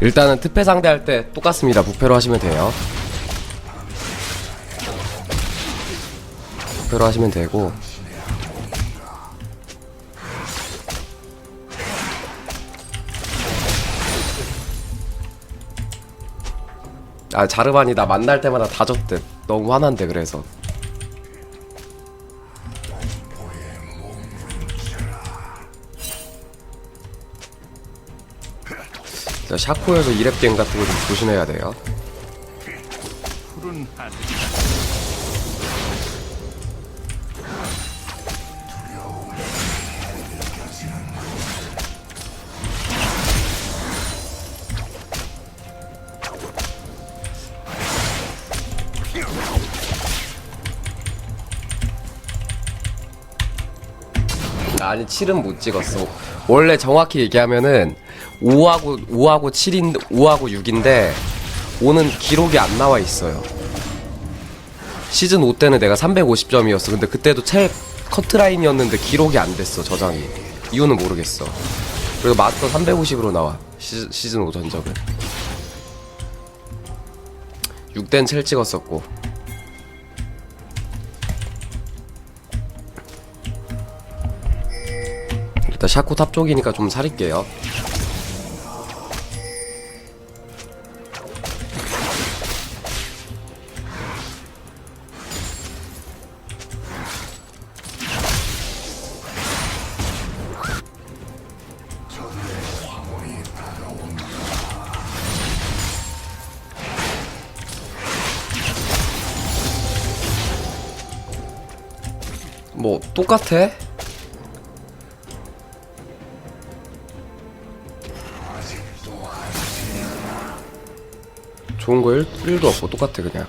일단은 특패 상대할 때 똑같습니다. 부패로 하시면 돼요. 부패로 하시면 되고 아 자르반이 나 만날 때마다 다 졌대 너무 화난데 그래서 샤코에서 이랩 게임 같은 거 좀 조심해야 돼요. 푸른 하늘. 아니 7은 못 찍었어. 원래 정확히 얘기하면은 5하고 5하고 7인 5하고 6인데 5는 기록이 안 나와 있어요. 시즌 5 때는 내가 350점이었어. 근데 그때도 최 커트라인이었는데 기록이 안 됐어 저장이. 이유는 모르겠어. 그리고 마스터 350으로 나와 시즌, 시즌 5 전적은. 6대는 첼 찍었었고. 일단 샤코 탑 쪽이니까 좀 살릴게요 뭐 똑같아? 좋은 거 1, 도 없고 똑같아 그냥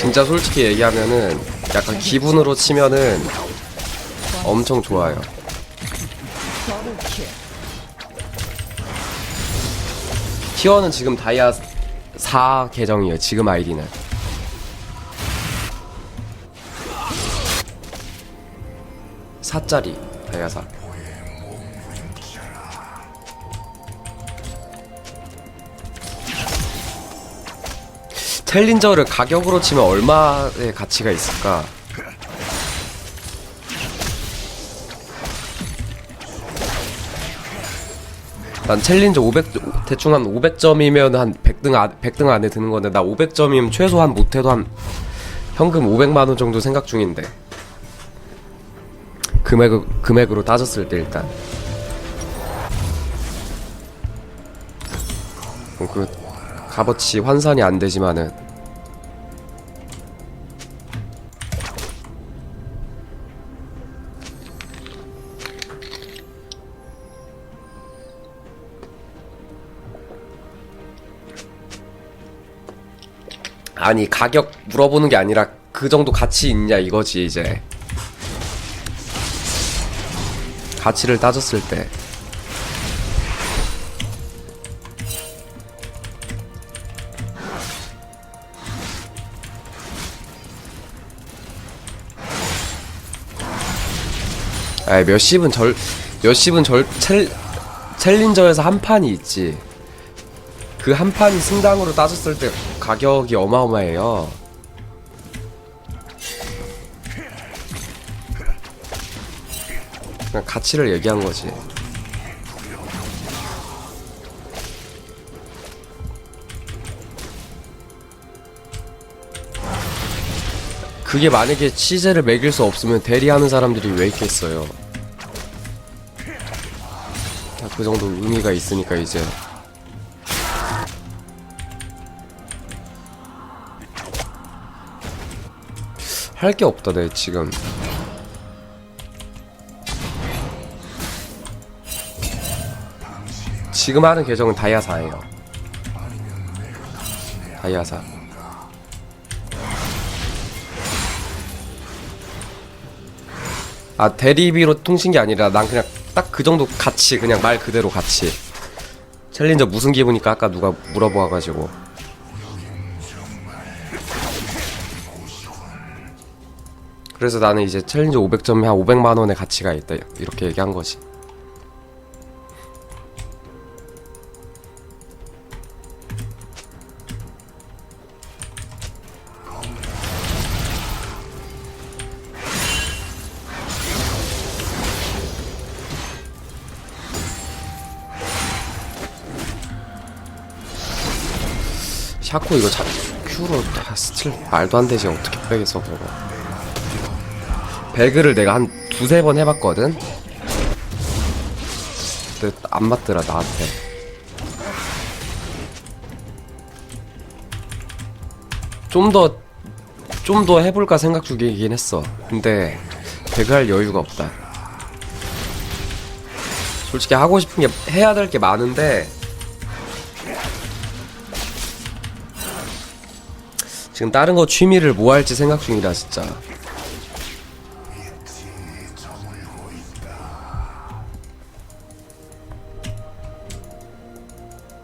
진짜 솔직히 얘기하면은 약간 기분으로 치면은 엄청 좋아요. 티어는 지금 다이아 4 계정이에요. 지금 아이디는. 사짜리 다이아 4. 챌린저를 가격으로 치면 얼마의 가치가 있을까? 난 챌린저 500 대충 한 500점이면 한 100등 안 100등 안에 드는 건데 나 500점이면 최소 한 못해도 한 현금 500만 원 정도 생각 중인데 금액 금액으로 따졌을 때 일단 어, 그 값어치 환산이 안 되지만은 아니 가격 물어보는 게 아니라 그 정도 가치 있냐 이거지 이제. 가치를 따졌을 때. 아이 몇십은 절 몇십은 절 챌, 챌린저에서 한 판이 있지 그 한 판이 승당으로 따졌을 때 가격이 어마어마해요. 그냥 가치를 얘기한 거지. 그게 만약에 치즈를 매길 수 없으면 대리하는 사람들이 왜 있겠어요. 다그 정도 의미가 있으니까 이제 할 게 없다 내 지금. 지금 하는 계정은 다이아사예요. 다이아사. 아 대리비로 통신기 아니라 난 그냥 딱 그 정도 같이 그냥 말 그대로 같이. 챌린저 무슨 기분이니까? 아까 누가 물어보아가지고. 그래서 나는 이제 챌린저 500점에 한 500만 원의 가치가 있다 이렇게 얘기한 거지. 샤코 이거 자, 큐로 다 스틸 말도 안 되지. 어떻게 빼겠어 그거 배그를 내가 한 두세 번 해봤거든? 근데 안 맞더라 나한테. 좀 더 좀 더 해볼까 생각 중이긴 했어. 근데 배그 할 여유가 없다. 솔직히 하고 싶은 게 해야 될 게 많은데 지금 다른 거 취미를 뭐 할지 생각 중이라 진짜.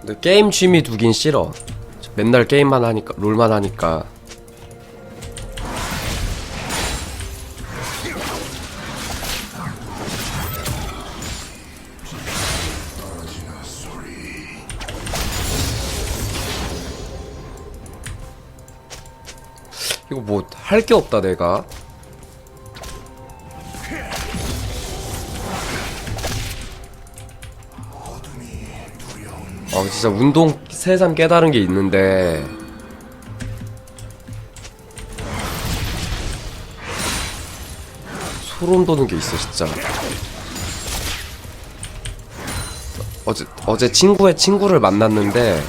근데 게임 취미 두긴 싫어. 맨날 게임만 하니까 롤만 하니까. 이거 뭐 할 게 없다 내가. 아 진짜 운동 새삼 깨달은 게 있는데 소름 돋는 게 있어 진짜. 어제 어제 친구의 친구를 만났는데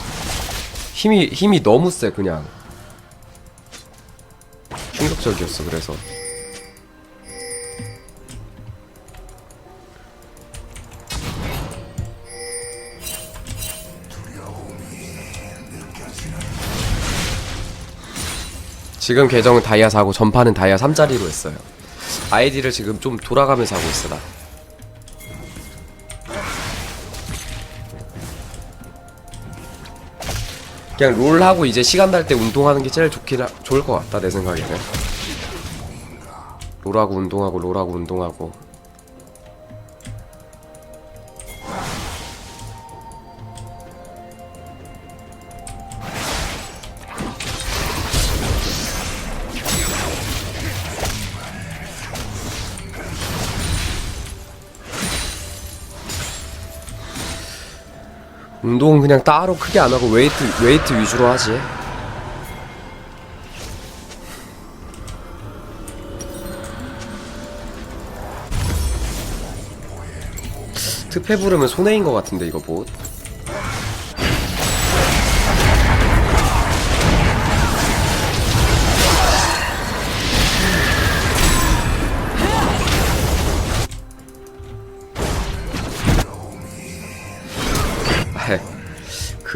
힘이 힘이 너무 세 그냥. 충격적이었어 그래서 지금 계정은 다이아 4고 전판은 다이아 3짜리로 했어요. 아이디를 지금 좀 돌아가면서 하고 있어 나. 그냥 롤 하고 이제 시간 날 때 운동하는 게 제일 좋긴 하, 좋을 것 같다 내 생각에는. 롤하고 운동하고 롤하고 운동하고 운동은 그냥 따로 크게 안 하고 웨이트 웨이트 위주로 하지. 특패 부르면 손해인 것 같은데 이거 뭐?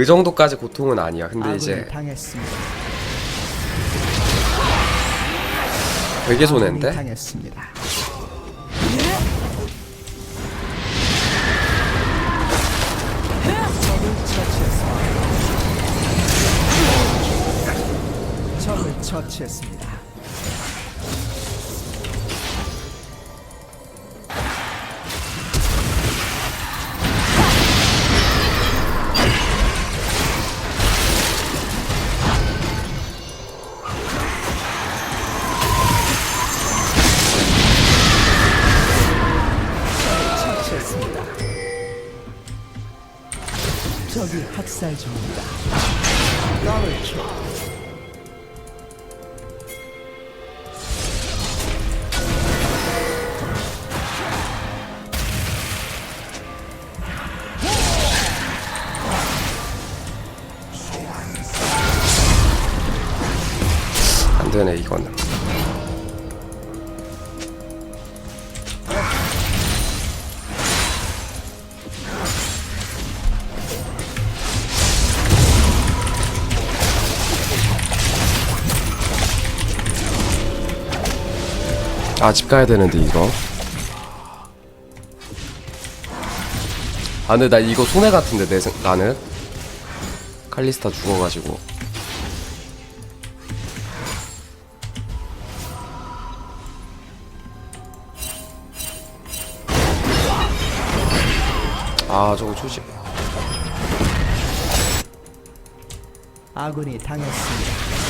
그 정도까지 고통은 아니야. 근데 이제 당했습니다. 되게 손해인데? 당했습니다. 적을 처치했습니다. 적을 적이 학살 중입니다. 더블 킬. 아 집 가야 되는데 이거. 아 근데 나 이거 손해 같은데 내 생, 나는. 칼리스타 죽어가지고. 아 저거 초식 아군이 당했습니다.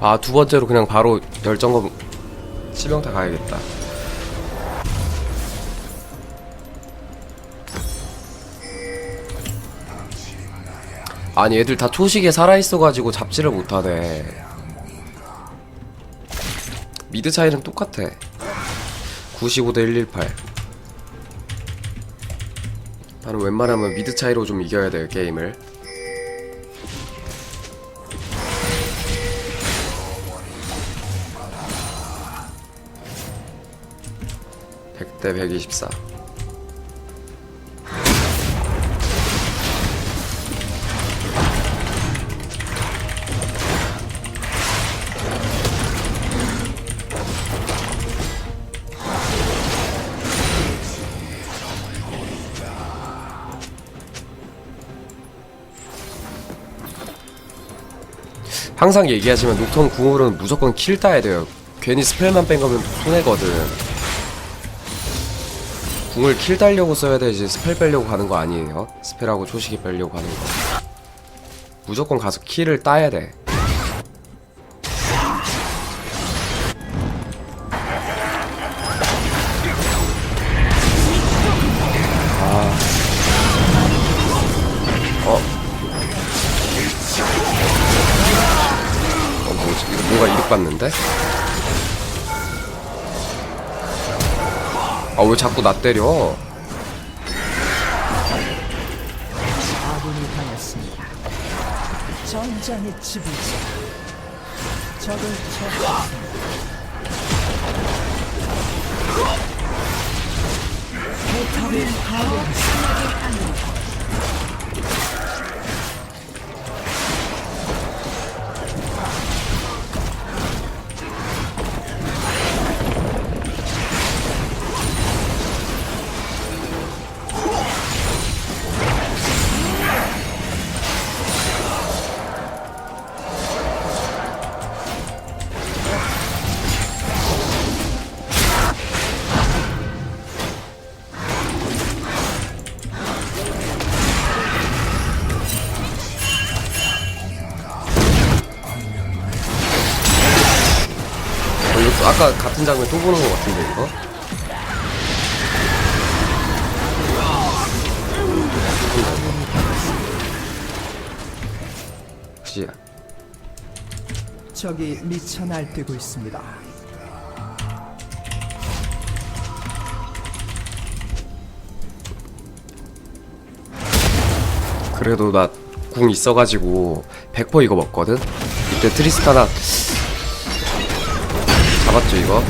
아 두 번째로 그냥 바로 열정검 치명타 가야겠다. 아니 애들 다 초식에 살아있어가지고 잡지를 못하네. 미드 차이는 똑같아. 95대 118 나는 웬만하면 미드 차이로 좀 이겨야 돼요 게임을 대 124. 항상 얘기하지만 녹턴 궁으로는 무조건 킬 따야 돼요. 괜히 스펠만 뺀 거면 손해거든. 궁을 킬 달려고 써야 되지 스펠 빼려고 가는 거 아니에요? 스펠하고 초식이 빼려고 가는 거. 무조건 가서 킬을 따야 돼. 아. 어. 어, 받는데? 아, 왜 자꾸 나 때려? 전장의 지배자. 적을 처치했습니다. 포탑을 파괴했습니다. 같은 장면 또 보는 것 같은데, 이거? 혹시, 적이 미쳐 날뛰고 있습니다. 그래도 나 궁 있어가지고 100% 이거 먹거든? 이때 트리스타나 잡았죠 이거?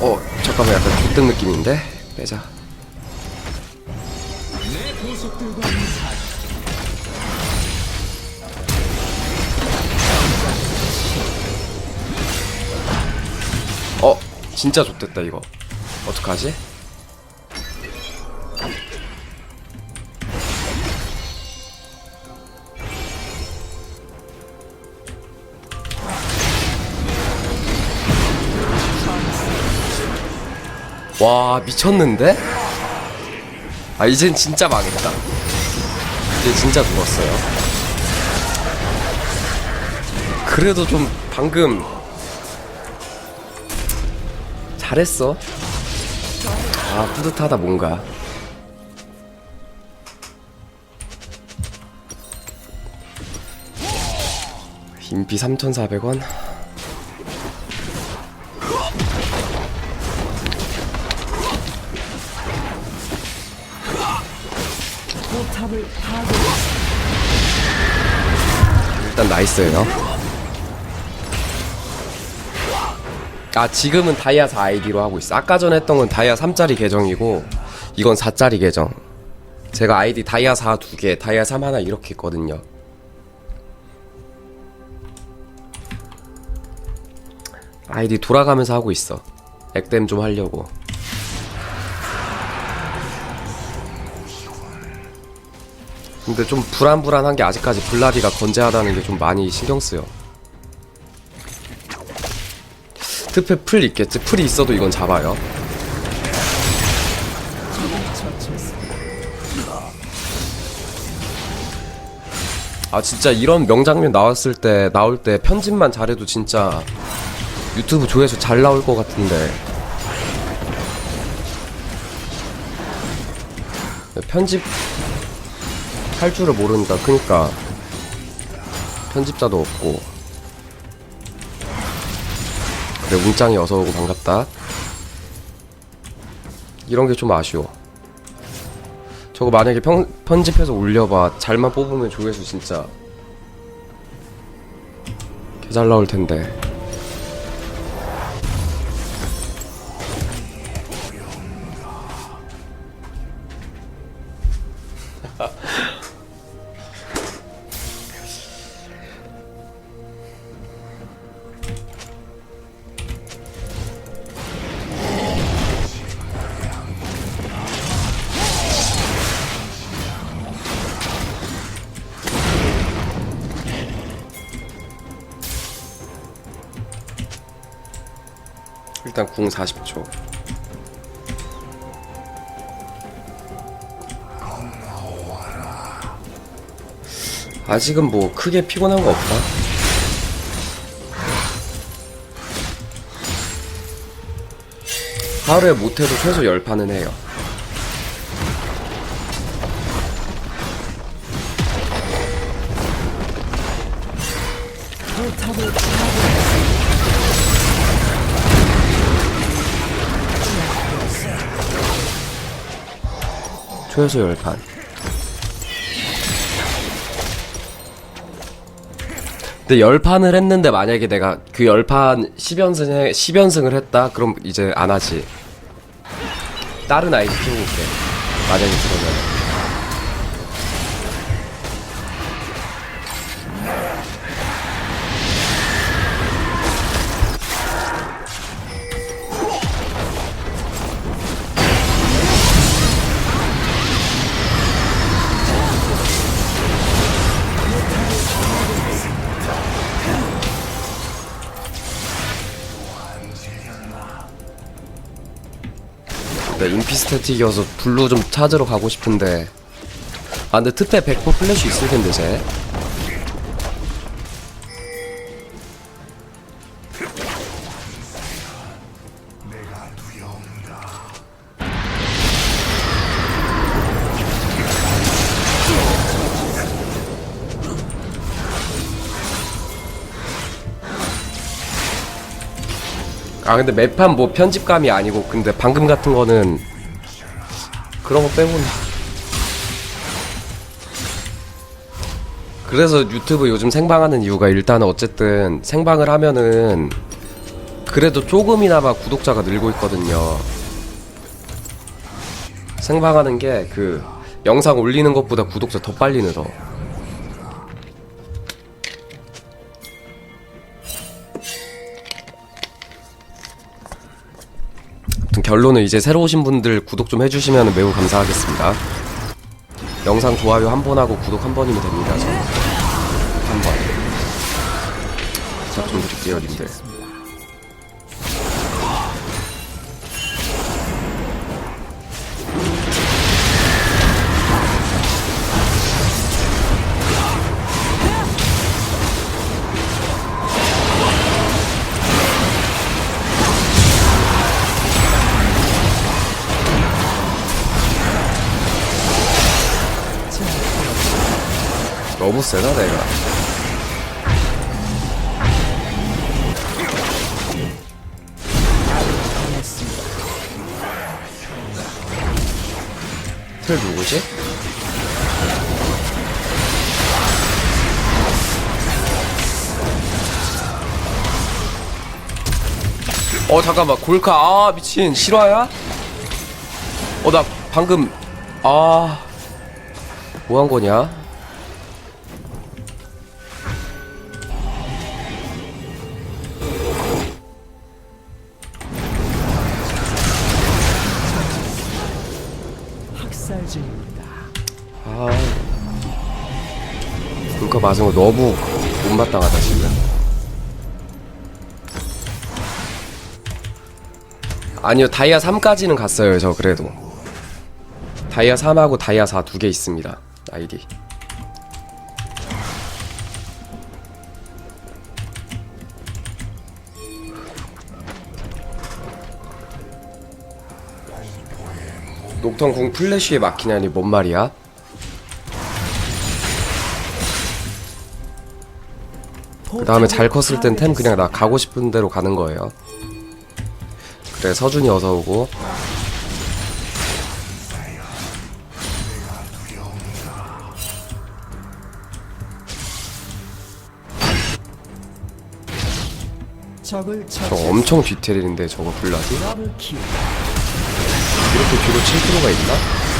어 잠깐만 약간 족된 느낌인데? 빼자 어 진짜 족됐다 이거 어떡하지? 와 미쳤는데? 아 이젠 진짜 망했다. 이제 진짜 죽었어요. 그래도 좀 방금 잘했어. 아 뿌듯하다 뭔가. 인피 3,400원 일단 나이스예요. 아 지금은 다이아 4 아이디로 하고 있어. 아까 전에 했던 건 다이아 3짜리 계정이고 이건 4짜리 계정. 제가 아이디 다이아 4 두 개, 다이아 3 하나 이렇게 있거든요. 아이디 돌아가면서 하고 있어. 액땜 좀 하려고. 근데 좀 불안불안한 게 아직까지 블라디가 건재하다는 게 좀 많이 신경 쓰여. 특패 풀 있겠지? 풀이 있어도 이건 잡아요. 아 진짜 이런 명장면 나왔을 때 나올 때 편집만 잘해도 진짜 유튜브 조회수 잘 나올 것 같은데 편집 할 줄을 모르니까 그니까. 편집자도 없고. 그래 문짱이 어서오고 반갑다. 이런 게 좀 아쉬워. 저거 만약에 편, 편집해서 올려봐. 잘만 뽑으면 조회수 진짜 개 잘 나올 텐데 아직은 뭐 크게 피곤한 거 없다 하루에 못해도 최소 10판은 해요. 최소 10판 근데 10판을 했는데 만약에 내가 그 10판 10연승에 10연승을 했다? 그럼 이제 안 하지. 다른 아이디 키워볼게 만약에 그러면 네, 인피스태틱이어서 블루 좀 찾으러 가고 싶은데. 아 근데 특패 100% 플래시 있을 텐데 쟤 아 근데 매판 뭐 편집감이 아니고 근데 방금 같은 거는 그런 거 빼고는. 그래서 유튜브 요즘 생방하는 이유가 일단은 어쨌든 생방을 하면은 그래도 조금이나마 구독자가 늘고 있거든요. 생방하는 게 그 영상 올리는 것보다 구독자 더 빨리 늘어 결론은 이제 새로 오신 분들 구독 좀 해주시면 매우 감사하겠습니다. 영상 좋아요 한 번 하고 구독 한 번이면 됩니다. 저. 한 번. 부탁 좀 드릴게요, 님들. 너무 세다 내가. 틀 누구지? 어 잠깐만 골카 아 미친 실화야? 어 나 방금 아 뭐 한 거냐? 맞은 거 너무 못마땅하다, 지금. 아니요, 다이아 3까지는 갔어요, 저 그래도. 다이아 3하고 다이아 4 두 개 있습니다, 아이디. 녹턴 궁 플래시에 막히냐니 뭔 말이야? 다음에 잘 컸을 땐 템 그냥 나 가고 싶은 대로 가는 거예요. 그래 서준이 어서 오고. 저. 엄청 뒤태리는데 저거 킬. 이렇게 뒤로 칠 필요가 있나?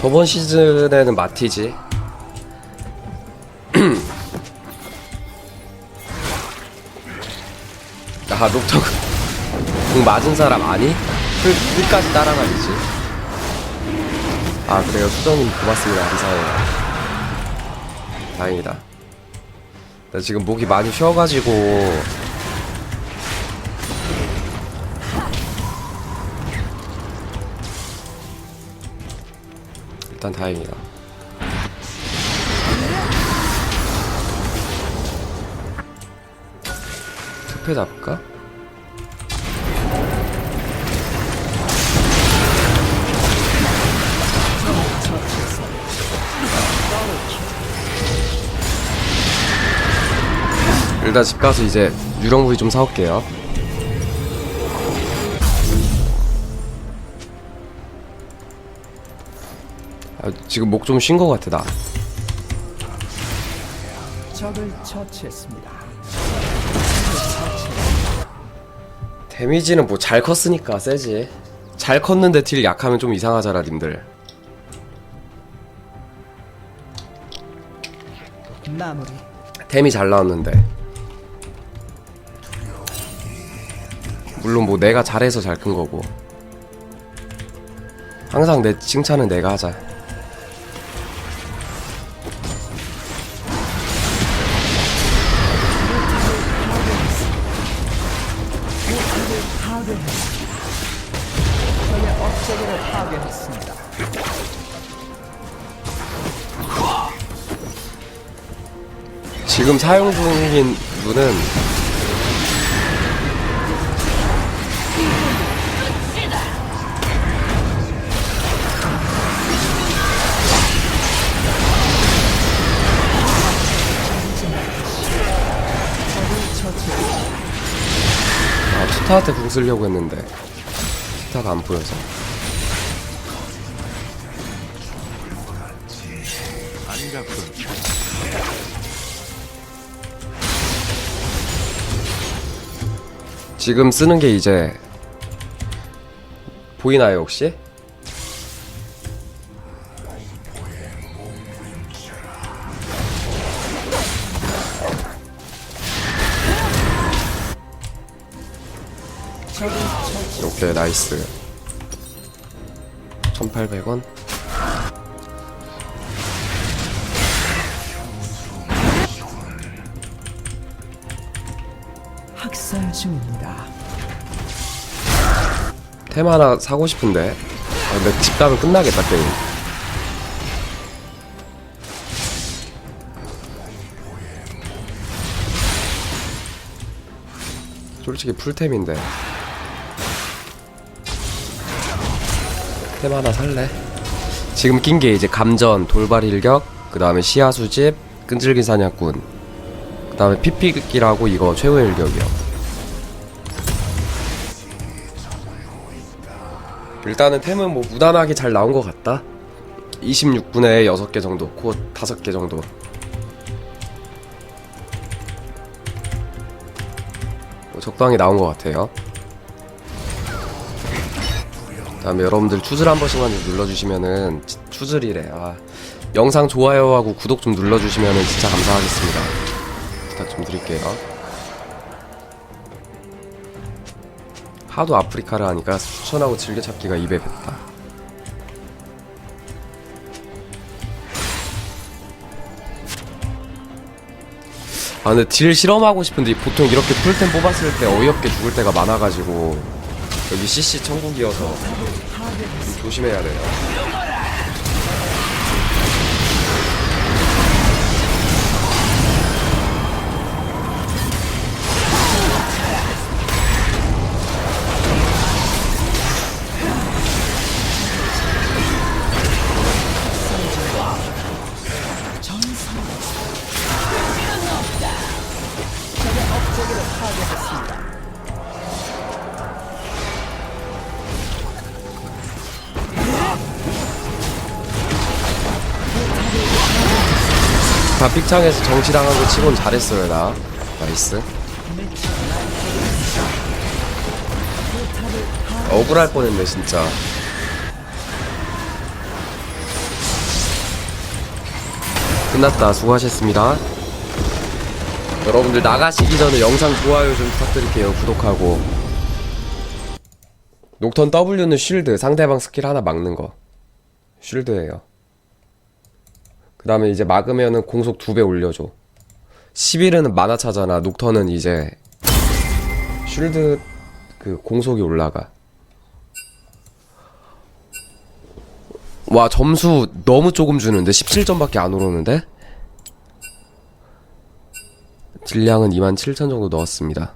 저번 시즌에는 마티지. 아, 녹턴 공 맞은 사람 아니? 끝, 끝까지 따라가야지. 아, 그래요. 수정님 고맙습니다. 감사해요. 다행이다. 나 지금 목이 많이 쉬어가지고. 일단 다행이다. 특패 잡을까? 일단 집 가서 이제 유령부위 좀 사올게요. 지금 목 좀 쉰 것 같아 나. 적을 처치했습니다. 데미지는 뭐 잘 컸으니까 세지. 잘 컸는데 딜 약하면 좀 이상하잖아 님들. 마무리. 템이 잘 나왔는데. 물론 뭐 내가 잘해서 잘 큰 거고. 항상 내 칭찬은 내가 하자. 지금 사용 중인 분은. 아, 투타한테 궁 쓰려고 했는데 투타가 안 보여서 지금 쓰는 게 이제 보이나요 혹시? 오케이 나이스 1800원 템 하나 사고 싶은데 아, 근데 집 가면 끝나겠다 게임 솔직히 풀템인데 템 하나 살래? 지금 낀 게 이제 감전, 돌발 일격, 그 다음에 시야 수집, 끈질긴 사냥꾼, 그 다음에 피피기라고 이거 최후의 일격이요. 일단은 템은 뭐 무난하게 잘 나온 것 같다. 26분에 6개 정도 코 5개 정도. 뭐 적당히 나온 것 같아요. 다음에 여러분들 추즐 한 번씩만 좀 눌러주시면은 치- 추즐이래. 아 영상 좋아요하고 구독 좀 눌러주시면은 진짜 감사하겠습니다. 부탁 좀 드릴게요 하도 아프리카를 하니까 추천하고 즐겨찾기가 입에 뱉다. 아 근데 딜 실험하고 싶은데 보통 이렇게 풀템 뽑았을 때 어이없게 죽을 때가 많아가지고 여기 CC 천국이어서 좀 조심해야 돼요 다 픽창에서 정치당한 거 치곤 잘했어요 나. 나이스. 억울할 뻔했네 진짜. 끝났다. 수고하셨습니다. 여러분들 나가시기 전에 영상 좋아요 좀 부탁드릴게요. 구독하고. 녹턴 W는 쉴드. 상대방 스킬 하나 막는 거. 쉴드예요. 그 다음에 이제 막으면은 공속 두 배 올려줘. 11은 만화차잖아. 녹턴은 이제 쉴드 그 공속이 올라가. 와 점수 너무 조금 주는데? 17점밖에 안 오르는데? 딜량은 27,000 정도 넣었습니다